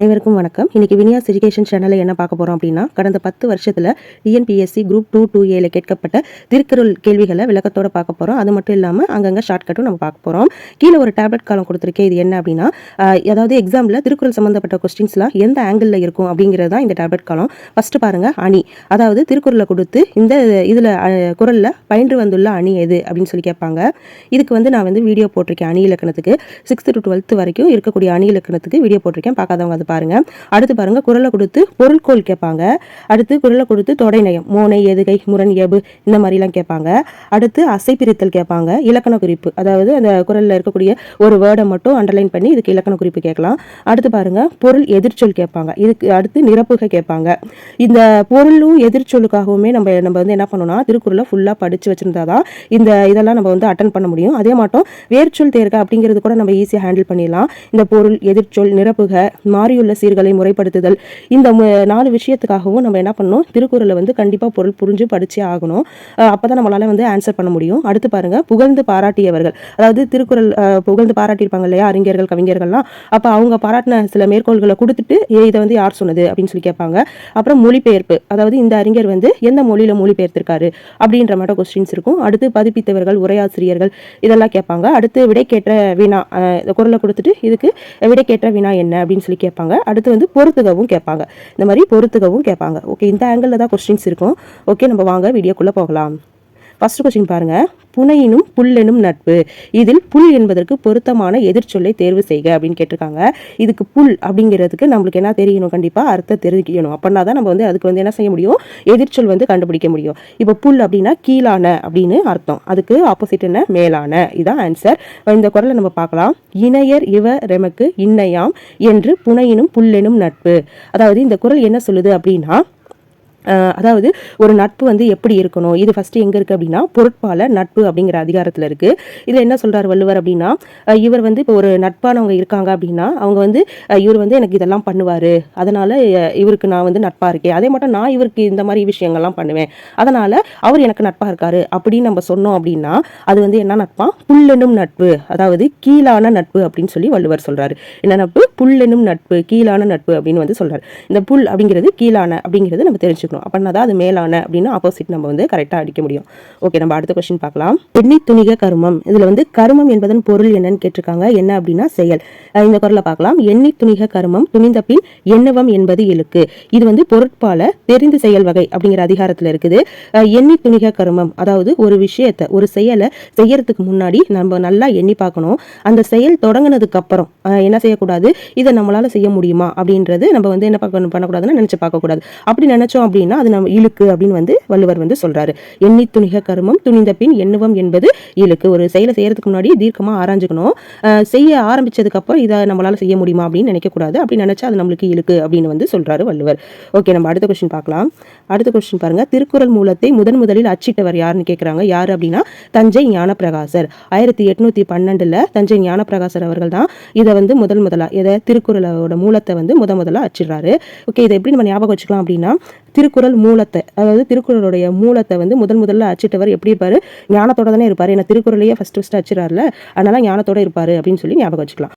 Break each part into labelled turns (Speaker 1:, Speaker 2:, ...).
Speaker 1: அனைவருக்கும் வணக்கம் இன்னைக்கு வினியாஸ் எஜுகேஷன் சேனலில் என்ன பார்க்க போகிறோம் அப்படின்னா கடந்த பத்து வருஷத்தில் டிஎன்பிஎஸ்சி குரூப் டூ டூ ஏல கேட்கப்பட்ட திருக்குறள் கேள்விகளை விளக்கத்தோட பார்க்க போகிறோம் அது மட்டும் இல்லாமல் அங்கங்கே ஷார்ட்கட்டும் நம்ம பார்க்க போகிறோம் கீழே ஒரு டேப்லெட் காலம் கொடுத்துருக்கேன் இது என்ன அப்படின்னா அதாவது எக்ஸாமில் திருக்குறள் சம்மந்தப்பட்ட கொஸ்டின்ஸ்லாம் எந்த ஆங்கிளில் இருக்கும் அப்படிங்கிறது தான் இந்த டேப்லெட் காலம் ஃபர்ஸ்ட் பாருங்கள் அணி அதாவது திருக்குறளை கொடுத்து இந்த இதில் குரலில் பயின்று வந்துள்ள அணி எது அப்படின்னு சொல்லி கேட்பாங்க இதுக்கு வந்து நான் வந்து வீடியோ போட்டிருக்கேன் அணி இலக்கணத்துக்கு சிக்ஸ்த் டு டுவெல்த்து வரைக்கும் இருக்கக்கூடிய அணி இலக்கணத்துக்கு வீடியோ போட்டிருக்கேன் பார்க்காதவங்க அப்படிங்கிறது பாருங்க அடுத்து பாருங்க குரலை கொடுத்து பொருள்கோள் கேட்பாங்க அடுத்து குரலை கொடுத்து தொடை நயம் மோனை எதுகை முரண் எபு இந்த மாதிரிலாம் கேட்பாங்க அடுத்து அசை பிரித்தல் கேட்பாங்க இலக்கண குறிப்பு அதாவது அந்த குரலில் இருக்கக்கூடிய ஒரு வேர்டை மட்டும் அண்டர்லைன் பண்ணி இதுக்கு இலக்கண குறிப்பு கேட்கலாம் அடுத்து பாருங்க பொருள் எதிர்ச்சொல் கேட்பாங்க இதுக்கு அடுத்து நிரப்புகை கேட்பாங்க இந்த பொருளும் எதிர்ச்சொலுக்காகவுமே நம்ம நம்ம வந்து என்ன பண்ணோம்னா திருக்குறளை ஃபுல்லாக படித்து வச்சிருந்தா தான் இந்த இதெல்லாம் நம்ம வந்து அட்டன் பண்ண முடியும் அதே மாட்டோம் வேர்ச்சொல் தேர்க அப்படிங்கிறது கூட நம்ம ஈஸியாக ஹேண்டில் பண்ணிடலாம் இந்த பொருள் எதிர்ச்சொல் நிரப்புக மாறி மாறியுள்ள சீர்களை முறைப்படுத்துதல் இந்த நாலு விஷயத்துக்காகவும் நம்ம என்ன பண்ணணும் திருக்குறளை வந்து கண்டிப்பாக பொருள் புரிஞ்சு படிச்சே ஆகணும் அப்போ தான் நம்மளால் வந்து ஆன்சர் பண்ண முடியும் அடுத்து பாருங்கள் புகழ்ந்து பாராட்டியவர்கள் அதாவது திருக்குறள் புகழ்ந்து பாராட்டியிருப்பாங்க இல்லையா அறிஞர்கள் கவிஞர்கள்லாம் அப்போ அவங்க பாராட்டின சில மேற்கோள்களை கொடுத்துட்டு இதை வந்து யார் சொன்னது அப்படின்னு சொல்லி கேட்பாங்க அப்புறம் மொழிபெயர்ப்பு அதாவது இந்த அறிஞர் வந்து எந்த மொழியில் மொழிபெயர்த்திருக்காரு அப்படின்ற மாதிரி கொஸ்டின்ஸ் இருக்கும் அடுத்து பதிப்பித்தவர்கள் உரையாசிரியர்கள் இதெல்லாம் கேட்பாங்க அடுத்து விடை கேட்ட வினா குரலை கொடுத்துட்டு இதுக்கு விடை கேட்ட வினா என்ன அப்படின்னு சொல்லி கேட்பாங்க கேட்பாங்க அடுத்து வந்து பொறுத்துகவும் கேட்பாங்க இந்த மாதிரி பொறுத்துகவும் கேட்பாங்க ஓகே இந்த ஆங்கிளில் தான் கொஸ்டின்ஸ் இருக்கும் ஓகே நம்ம வாங்க வீடியோக்குள்ளே போகலாம் ஃபஸ்ட் கொஸ்டின் பாருங்கள் புனையினும் புல்லெனும் நட்பு இதில் புல் என்பதற்கு பொருத்தமான எதிர்ச்சொல்லை தேர்வு செய்க அப்படின்னு கேட்டிருக்காங்க இதுக்கு புல் அப்படிங்கிறதுக்கு நம்மளுக்கு என்ன தெரியணும் கண்டிப்பாக அர்த்தம் தெரிவிக்கணும் அப்படின்னா தான் நம்ம வந்து அதுக்கு வந்து என்ன செய்ய முடியும் எதிர்ச்சொல் வந்து கண்டுபிடிக்க முடியும் இப்போ புல் அப்படின்னா கீழான அப்படின்னு அர்த்தம் அதுக்கு ஆப்போசிட் என்ன மேலான இதான் ஆன்சர் இந்த குரலை நம்ம பார்க்கலாம் இணையர் இவ ரெமக்கு இன்னையாம் என்று புனையினும் புல்லெனும் நட்பு அதாவது இந்த குரல் என்ன சொல்லுது அப்படின்னா அதாவது ஒரு நட்பு வந்து எப்படி இருக்கணும் இது ஃபஸ்ட்டு எங்கே இருக்குது அப்படின்னா பொருட்பால நட்பு அப்படிங்கிற அதிகாரத்தில் இருக்குது இதில் என்ன சொல்கிறார் வள்ளுவர் அப்படின்னா இவர் வந்து இப்போ ஒரு நட்பானவங்க இருக்காங்க அப்படின்னா அவங்க வந்து இவர் வந்து எனக்கு இதெல்லாம் பண்ணுவார் அதனால் இவருக்கு நான் வந்து நட்பாக இருக்கேன் அதே மட்டும் நான் இவருக்கு இந்த மாதிரி விஷயங்கள்லாம் பண்ணுவேன் அதனால் அவர் எனக்கு நட்பாக இருக்காரு அப்படின்னு நம்ம சொன்னோம் அப்படின்னா அது வந்து என்ன நட்பா புல்லெனும் நட்பு அதாவது கீழான நட்பு அப்படின்னு சொல்லி வள்ளுவர் சொல்கிறாரு என்ன நட்பு புல்லெனும் நட்பு கீழான நட்பு அப்படின்னு வந்து சொல்கிறார் இந்த புல் அப்படிங்கிறது கீழான அப்படிங்கிறது நம்ம தெரிஞ்சுக்கணும் இருக்கணும் அப்படின்னா தான் அது மேலான அப்படின்னு ஆப்போசிட் நம்ம வந்து கரெக்டாக அடிக்க முடியும் ஓகே நம்ம அடுத்த கொஸ்டின் பார்க்கலாம் எண்ணி துணிக கருமம் இதில் வந்து கருமம் என்பதன் பொருள் என்னன்னு கேட்டிருக்காங்க என்ன அப்படின்னா செயல் இந்த குரலை பார்க்கலாம் எண்ணி துணிக கருமம் துணிந்த பின் எண்ணவம் என்பது இழுக்கு இது வந்து பொருட்பால தெரிந்து செயல் வகை அப்படிங்கிற அதிகாரத்தில் இருக்குது எண்ணி துணிக கருமம் அதாவது ஒரு விஷயத்தை ஒரு செயலை செய்யறதுக்கு முன்னாடி நம்ம நல்லா எண்ணி பார்க்கணும் அந்த செயல் தொடங்கினதுக்கு அப்புறம் என்ன செய்யக்கூடாது இதை நம்மளால செய்ய முடியுமா அப்படின்றது நம்ம வந்து என்ன பார்க்க பண்ணக்கூடாதுன்னு நினச்சி பார்க்கக்கூடாது அப்படி நினைச்சோம் அப்படின்னு அப்படின்னா அது நம்ம இழுக்கு அப்படின்னு வந்து வள்ளுவர் வந்து சொல்றாரு எண்ணி துணிக கருமம் துணிந்த பின் எண்ணுவம் என்பது இழுக்கு ஒரு செயலை செய்யறதுக்கு முன்னாடி தீர்க்கமாக ஆராய்ஞ்சுக்கணும் செய்ய ஆரம்பிச்சதுக்கு அப்புறம் இதை நம்மளால செய்ய முடியுமா அப்படின்னு நினைக்கக்கூடாது அப்படி நினைச்சா அது நம்மளுக்கு இழுக்கு அப்படின்னு வந்து சொல்றாரு வள்ளுவர் ஓகே நம்ம அடுத்த கொஸ்டின் பார்க்கலாம் அடுத்த கொஸ்டின் பாருங்க திருக்குறள் மூலத்தை முதன் முதலில் அச்சிட்டவர் யாருன்னு கேட்குறாங்க யார் அப்படின்னா தஞ்சை ஞானப்பிரகாசர் ஆயிரத்தி எட்நூத்தி பன்னெண்டுல தஞ்சை ஞானப்பிரகாசர் அவர்கள் தான் இதை வந்து முதல் முதலா இதை திருக்குறளோட மூலத்தை வந்து முத முதலா அச்சிடுறாரு ஓகே இதை எப்படி நம்ம ஞாபகம் வச்சுக்கலாம் அப்படின்னா திருக்குறள் மூலத்தை அதாவது திருக்குறளுடைய மூலத்தை வந்து முதல் முதல்ல அச்சிட்டவர் எப்படி இருப்பார் ஞானத்தோட தானே இருப்பார் ஏன்னா திருக்குறளையே ஃபஸ்ட் ஃபர்ஸ்ட் அச்சிடாருல அதனால ஞானத்தோட இருப்பார் அப்படின்னு சொல்லி ஞாபகம் வச்சுக்கலாம்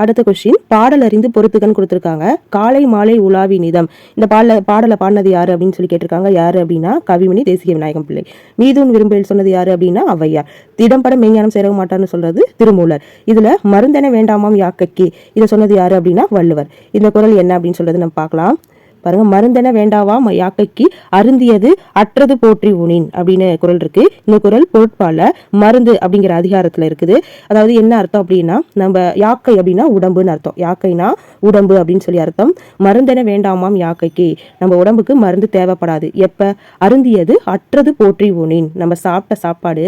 Speaker 1: அடுத்த கொஸ்டின் பாடல் அறிந்து பொறுத்துக்கன்னு கொடுத்துருக்காங்க காலை மாலை உலாவி நிதம் இந்த பாடல பாடலை பாடினது யார் அப்படின்னு சொல்லி கேட்டிருக்காங்க யார் அப்படின்னா கவிமணி தேசிய விநாயகம் பிள்ளை மீதுன் விரும்பல் சொன்னது யார் அப்படின்னா அவ்வையார் திடம்பட மெய்ஞானம் சேரவும் மாட்டான்னு சொல்றது திருமூலர் இதுல மருந்தென வேண்டாமாம் யாக்கக்கி இதை சொன்னது யார் அப்படின்னா வள்ளுவர் இந்த குரல் என்ன அப்படின்னு சொல்றது நம்ம பார்க்கலாம் பாருங்க மருந்தென வேண்டாவா யாக்கைக்கு அருந்தியது அற்றது போற்றி உனின் அப்படின்னு குரல் இருக்கு இந்த குரல் பொருட்பால மருந்து அப்படிங்கிற அதிகாரத்தில் இருக்குது அதாவது என்ன அர்த்தம் அப்படின்னா நம்ம யாக்கை அப்படின்னா உடம்புன்னு அர்த்தம் யாக்கைனா உடம்பு அப்படின்னு சொல்லி அர்த்தம் மருந்தென வேண்டாமாம் யாக்கைக்கு நம்ம உடம்புக்கு மருந்து தேவைப்படாது எப்போ அருந்தியது அற்றது போற்றி உனின் நம்ம சாப்பிட்ட சாப்பாடு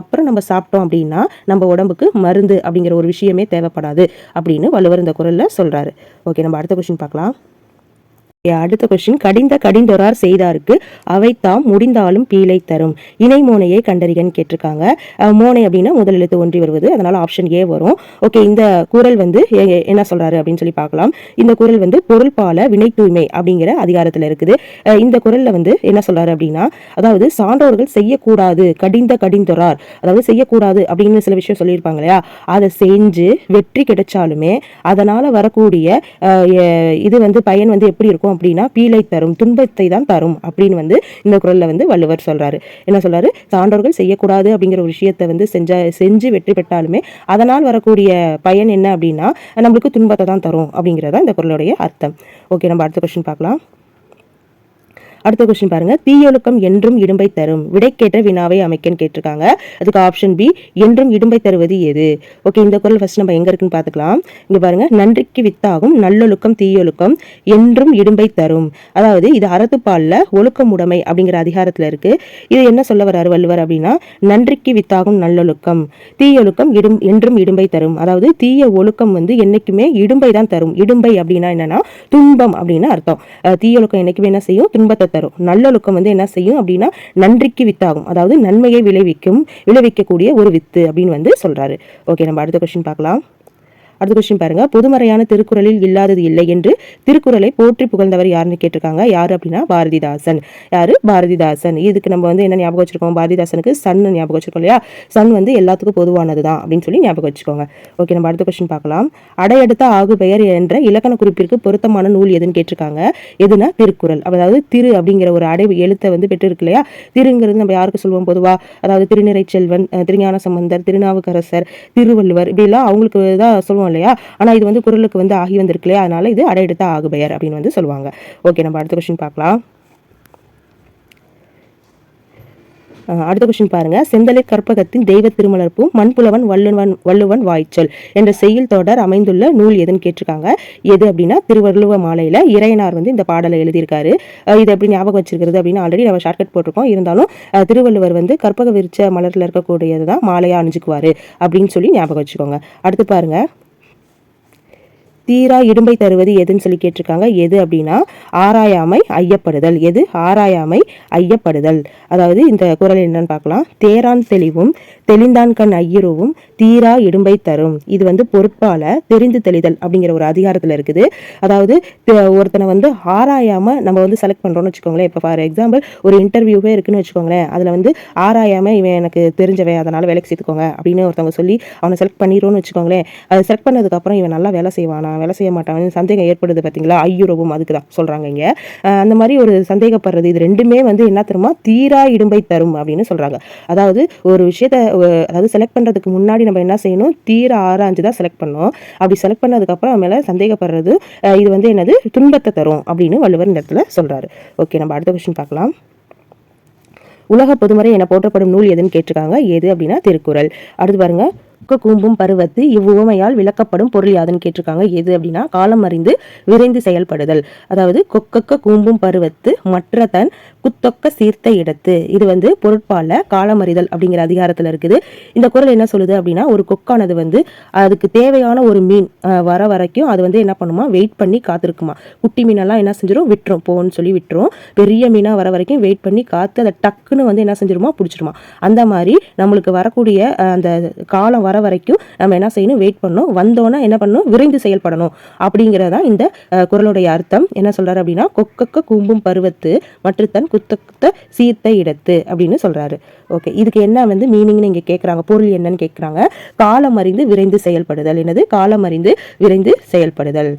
Speaker 1: அப்புறம் நம்ம சாப்பிட்டோம் அப்படின்னா நம்ம உடம்புக்கு மருந்து அப்படிங்கிற ஒரு விஷயமே தேவைப்படாது அப்படின்னு வள்ளுவர் இந்த குரலில் சொல்றாரு ஓகே நம்ம அடுத்த கொஸ்டின் பார்க்கலாம் அடுத்த கொஸ்டின் கடிந்த கடிந்தொரார் செய்தாருக்கு அவை தாம் முடிந்தாலும் பீலை தரும் இணை மோனையை கண்டறிகன்னு கேட்டிருக்காங்க மோனை அப்படின்னா முதல் எழுத்து ஒன்றி வருவது அதனால ஆப்ஷன் ஏ வரும் ஓகே இந்த குரல் வந்து என்ன சொல்றாரு அப்படின்னு சொல்லி பார்க்கலாம் இந்த குரல் வந்து பொருள் பால வினை தூய்மை அப்படிங்கிற அதிகாரத்தில் இருக்குது இந்த குரல்ல வந்து என்ன சொல்றாரு அப்படின்னா அதாவது சான்றோர்கள் செய்யக்கூடாது கடிந்த கடிந்தொரார் அதாவது செய்யக்கூடாது அப்படின்னு சில விஷயம் சொல்லியிருப்பாங்க இல்லையா அதை செஞ்சு வெற்றி கிடைச்சாலுமே அதனால வரக்கூடிய இது வந்து பயன் வந்து எப்படி இருக்கும் இருப்போம் அப்படின்னா பீலை தரும் துன்பத்தை தான் தரும் அப்படின்னு வந்து இந்த குரலில் வந்து வள்ளுவர் சொல்கிறாரு என்ன சொல்கிறாரு சான்றோர்கள் செய்யக்கூடாது அப்படிங்கிற ஒரு விஷயத்தை வந்து செஞ்சா செஞ்சு வெற்றி பெற்றாலுமே அதனால் வரக்கூடிய பயன் என்ன அப்படின்னா நம்மளுக்கு துன்பத்தை தான் தரும் அப்படிங்கிறதான் இந்த குரலுடைய அர்த்தம் ஓகே நம்ம அடுத்த கொஷின் பார்க்கலாம் அடுத்த கொஸ்டின் பாருங்க தீயொழுக்கம் என்றும் இடும்பை தரும் விடை கேட்ட வினாவை அமைக்கன்னு கேட்டிருக்காங்க அதுக்கு ஆப்ஷன் பி என்றும் இடும்பை தருவது எது ஓகே இந்த குரல் ஃபர்ஸ்ட் நம்ம எங்க இருக்குன்னு பாத்துக்கலாம் இங்க பாருங்க நன்றிக்கு வித்தாகும் நல்லொழுக்கம் தீயொழுக்கம் என்றும் இடும்பை தரும் அதாவது இது அறத்துப்பால்ல ஒழுக்கம் உடைமை அப்படிங்கிற அதிகாரத்துல இருக்கு இது என்ன சொல்ல வர்றாரு வள்ளுவர் அப்படின்னா நன்றிக்கு வித்தாகும் நல்லொழுக்கம் தீயொழுக்கம் இடும் என்றும் இடும்பை தரும் அதாவது தீய ஒழுக்கம் வந்து என்னைக்குமே இடும்பை தான் தரும் இடும்பை அப்படின்னா என்னன்னா துன்பம் அப்படின்னு அர்த்தம் தீயொழுக்கம் என்னைக்குமே என்ன செய்யும் துன்பத்தை தரும் நல்லொழுக்கம் வந்து என்ன செய்யும் அப்படின்னா நன்றிக்கு வித்தாகும் அதாவது நன்மையை விளைவிக்கும் விளைவிக்கக்கூடிய ஒரு வித்து அப்படின்னு வந்து சொல்கிறாரு ஓகே நம்ம அடுத்த கொஸ்டின் பார்க்கலாம் அடுத்த கொஸ்டின் பாருங்க பொதுமறையான திருக்குறளில் இல்லாதது இல்லை என்று திருக்குறளை போற்றி புகழ்ந்தவர் யாருன்னு கேட்டிருக்காங்க யாரு அப்படின்னா பாரதிதாசன் யாரு பாரதிதாசன் இதுக்கு நம்ம வந்து என்ன ஞாபகம் வச்சிருக்கோம் பாரதிதாசனுக்கு சன் ஞாபகம் வச்சிருக்கோம் இல்லையா சன் வந்து எல்லாத்துக்கும் பொதுவானது தான் அப்படின்னு சொல்லி ஞாபகம் வச்சுக்கோங்க ஓகே நம்ம அடுத்த கொஸ்டின் பார்க்கலாம் அடையடுத்த ஆகு பெயர் என்ற இலக்கண குறிப்பிற்கு பொருத்தமான நூல் எதுன்னு கேட்டிருக்காங்க எதுனா திருக்குறள் அதாவது திரு அப்படிங்கிற ஒரு அடைவு எழுத்தை வந்து பெற்றிருக்கு இல்லையா திருங்கிறது நம்ம யாருக்கு சொல்லுவோம் பொதுவா அதாவது திருநிறை செல்வன் திருஞான சம்பந்தர் திருநாவுக்கரசர் திருவள்ளுவர் எல்லாம் அவங்களுக்கு தான் சொல்லுவோம் சொன்னோம் இல்லையா ஆனால் இது வந்து குரலுக்கு வந்து ஆகி வந்திருக்கு இல்லையா அதனால் இது அடையெடுத்த ஆகுபெயர் அப்படின்னு வந்து சொல்லுவாங்க ஓகே நம்ம அடுத்த கொஷின் பார்க்கலாம் அடுத்த கொஸ்டின் பாருங்க செந்தலை கற்பகத்தின் தெய்வ திருமலர்ப்பும் மண்புலவன் வள்ளுவன் வள்ளுவன் வாய்ச்சல் என்ற செய்யுள் தொடர் அமைந்துள்ள நூல் எதுன்னு கேட்டிருக்காங்க எது அப்படின்னா திருவள்ளுவ மாலையில இறையனார் வந்து இந்த பாடலை எழுதியிருக்காரு இது எப்படி ஞாபகம் வச்சிருக்கிறது அப்படின்னு ஆல்ரெடி நம்ம ஷார்ட்கட் போட்டிருக்கோம் இருந்தாலும் திருவள்ளுவர் வந்து கற்பக விரிச்ச மலர்ல இருக்கக்கூடியது தான் மாலையாக அணிஞ்சுக்குவாரு அப்படின்னு சொல்லி ஞாபகம் வச்சுக்கோங்க அடுத்து பாருங்க தீரா இடும்பை தருவது எதுன்னு சொல்லி கேட்டிருக்காங்க எது அப்படின்னா ஆராயாமை ஐயப்படுதல் எது ஆராயாமை ஐயப்படுதல் அதாவது இந்த குரல் என்னன்னு பார்க்கலாம் தேரான் தெளிவும் தெளிந்தான் கண் ஐயருவும் தீரா இடும்பை தரும் இது வந்து பொறுப்பால தெரிந்து தெளிதல் அப்படிங்கிற ஒரு அதிகாரத்தில் இருக்குது அதாவது ஒருத்தனை வந்து ஆராயாம நம்ம வந்து செலக்ட் பண்ணுறோம்னு வச்சுக்கோங்களேன் இப்போ ஃபார் எக்ஸாம்பிள் ஒரு இன்டர்வியூவே இருக்குன்னு வச்சுக்கோங்களேன் அதில் வந்து ஆராயாம இவன் எனக்கு தெரிஞ்சவன் அதனால் வேலைக்கு சேர்த்துக்கோங்க அப்படின்னு ஒருத்தவங்க சொல்லி அவனை செலக்ட் பண்ணிடுறோன்னு வச்சுக்கோங்களேன் அதை செலக்ட் பண்ணதுக்கப்புறம் இவன் நல்லா வேலை செய்வானா மாட்டான் வேலை செய்ய மாட்டான் சந்தேகம் ஏற்படுது பார்த்தீங்களா ஐயுறவும் அதுக்கு தான் சொல்கிறாங்க இங்கே அந்த மாதிரி ஒரு சந்தேகப்படுறது இது ரெண்டுமே வந்து என்ன தருமா தீரா இடும்பை தரும் அப்படின்னு சொல்கிறாங்க அதாவது ஒரு விஷயத்தை அதாவது செலக்ட் பண்ணுறதுக்கு முன்னாடி நம்ம என்ன செய்யணும் தீர ஆராய்ஞ்சு தான் செலக்ட் பண்ணோம் அப்படி செலக்ட் பண்ணதுக்கப்புறம் அவன் மேலே சந்தேகப்படுறது இது வந்து என்னது துன்பத்தை தரும் அப்படின்னு வள்ளுவர் இந்த இடத்துல சொல்கிறாரு ஓகே நம்ம அடுத்த கொஸ்டின் பார்க்கலாம் உலக பொதுமறை என போற்றப்படும் நூல் எதுன்னு கேட்டிருக்காங்க எது அப்படின்னா திருக்குறள் அடுத்து பாருங்கள் கூம்பும் பருவத்து இவ்வுவமையால் விளக்கப்படும் பொருள் யாதுன்னு கேட்டிருக்காங்க எது அப்படின்னா காலம் அறிந்து விரைந்து செயல்படுதல் அதாவது கொக்கக்க கூம்பும் பருவத்து மற்ற தன் குத்தொக்க சீர்த்த இடத்து இது வந்து பொருட்பால காலமறிதல் அப்படிங்கிற அதிகாரத்தில் இருக்குது இந்த குரல் என்ன சொல்லுது அப்படின்னா ஒரு கொக்கானது வந்து அதுக்கு தேவையான ஒரு மீன் வர வரைக்கும் அது வந்து என்ன பண்ணுமா வெயிட் பண்ணி காத்திருக்குமா குட்டி மீனெல்லாம் என்ன செஞ்சிடும் விட்டுரும் போன்னு சொல்லி விட்டுரும் பெரிய மீனாக வர வரைக்கும் வெயிட் பண்ணி காத்து அதை டக்குன்னு வந்து என்ன செஞ்சிருமா பிடிச்சிருமா அந்த மாதிரி நம்மளுக்கு வரக்கூடிய அந்த காலம் வர வரைக்கும் நம்ம என்ன செய்யணும் வெயிட் பண்ணணும் வந்தோன்னா என்ன பண்ணணும் விரைந்து செயல்படணும் அப்படிங்கிறதான் இந்த குரலுடைய அர்த்தம் என்ன சொல்றாரு அப்படின்னா கொக்கக்க கூம்பும் பருவத்து குத்த குத்த சீத்த இடத்து அப்படின்னு சொல்கிறாரு ஓகே இதுக்கு என்ன வந்து மீனிங்னு இங்கே கேட்குறாங்க பொருள் என்னன்னு கேட்குறாங்க காலம் அறிந்து விரைந்து செயல்படுதல் என்னது காலம் அறிந்து விரைந்து செயல்படுதல்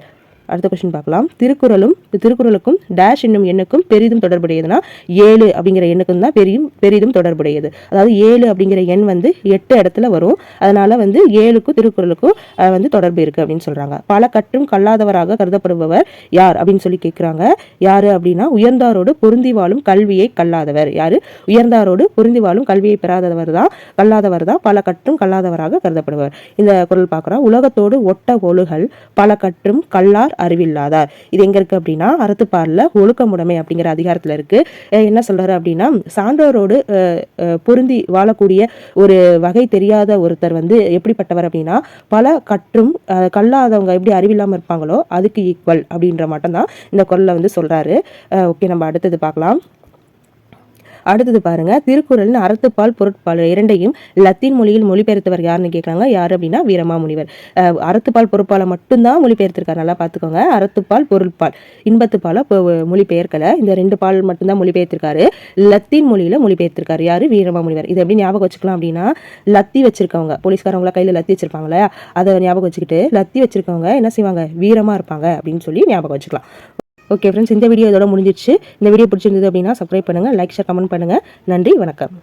Speaker 1: அடுத்த கொஸ்டின் பார்க்கலாம் திருக்குறளும் திருக்குறளுக்கும் டேஷ் என்னும் எண்ணுக்கும் பெரிதும் தொடர்புடையதுனா ஏழு அப்படிங்கிற எண்ணுக்கும் தான் பெரியும் பெரிதும் தொடர்புடையது அதாவது ஏழு அப்படிங்கிற எண் வந்து எட்டு இடத்துல வரும் அதனால வந்து ஏழுக்கும் திருக்குறளுக்கும் வந்து தொடர்பு இருக்கு அப்படின்னு சொல்றாங்க பல கற்றும் கல்லாதவராக கருதப்படுபவர் யார் அப்படின்னு சொல்லி கேட்குறாங்க யாரு அப்படின்னா உயர்ந்தாரோடு பொருந்தி வாழும் கல்வியை கல்லாதவர் யாரு உயர்ந்தாரோடு பொருந்தி வாழும் கல்வியை பெறாதவர் தான் கல்லாதவர் தான் பல கற்றும் கல்லாதவராக கருதப்படுவர் இந்த குரல் பார்க்குறோம் உலகத்தோடு ஒட்ட ஒழுகல் பல கற்றும் கல்லார் அறிவில்லாதார் இது எங்கே இருக்குது அப்படின்னா அறத்துப்பாலில் ஒழுக்கமுடைமை அப்படிங்கிற அதிகாரத்தில் இருக்குது என்ன சொல்றாரு அப்படின்னா சான்றோரோடு பொருந்தி வாழக்கூடிய ஒரு வகை தெரியாத ஒருத்தர் வந்து எப்படிப்பட்டவர் அப்படின்னா பல கற்றும் கல்லாதவங்க எப்படி அறிவில்லாமல் இருப்பாங்களோ அதுக்கு ஈக்குவல் அப்படின்ற மட்டும்தான் இந்த குரலில் வந்து சொல்கிறாரு ஓகே நம்ம அடுத்தது பார்க்கலாம் அடுத்தது பாருங்க திருக்குறளின் அறத்துப்பால் பொருட்பால் இரண்டையும் லத்தீன் மொழியில் மொழிபெயர்த்தவர் யாருன்னு கேட்குறாங்க யார் அப்படின்னா வீரமாமுனிவர் அறத்துப்பால் பொருட்பாலை மட்டும்தான் மொழிபெயர்த்திருக்காரு நல்லா பார்த்துக்கோங்க அறத்துப்பால் பொருட்பால் இன்பத்துப்பால மொழிபெயர்க்கலை இந்த ரெண்டு பால் மட்டும்தான் மொழிபெயர்த்திருக்காரு லத்தீன் மொழியில் மொழிபெயர்த்திருக்காரு யார் வீரமாமுனிவர் இதை எப்படி ஞாபகம் வச்சுக்கலாம் அப்படின்னா லத்தி வச்சிருக்கவங்க போலீஸ்காரவங்களா கையில் லத்தி வச்சிருப்பாங்க இல்லையா அதை ஞாபகம் வச்சுக்கிட்டு லத்தி வச்சிருக்கவங்க என்ன செய்வாங்க வீரமா இருப்பாங்க அப்படின்னு சொல்லி ஞாபகம் வச்சுக்கலாம் ஓகே ஃப்ரெண்ட்ஸ் இந்த வீடியோ இதோட முடிஞ்சிச்சு இந்த வீடியோ பிடிச்சிருந்தது அப்படின்னா சப்ஸ்கிரைப் பண்ணுங்கள் லைக் ஷேர் கமெண்ட் பண்ணுங்கள் நன்றி வணக்கம்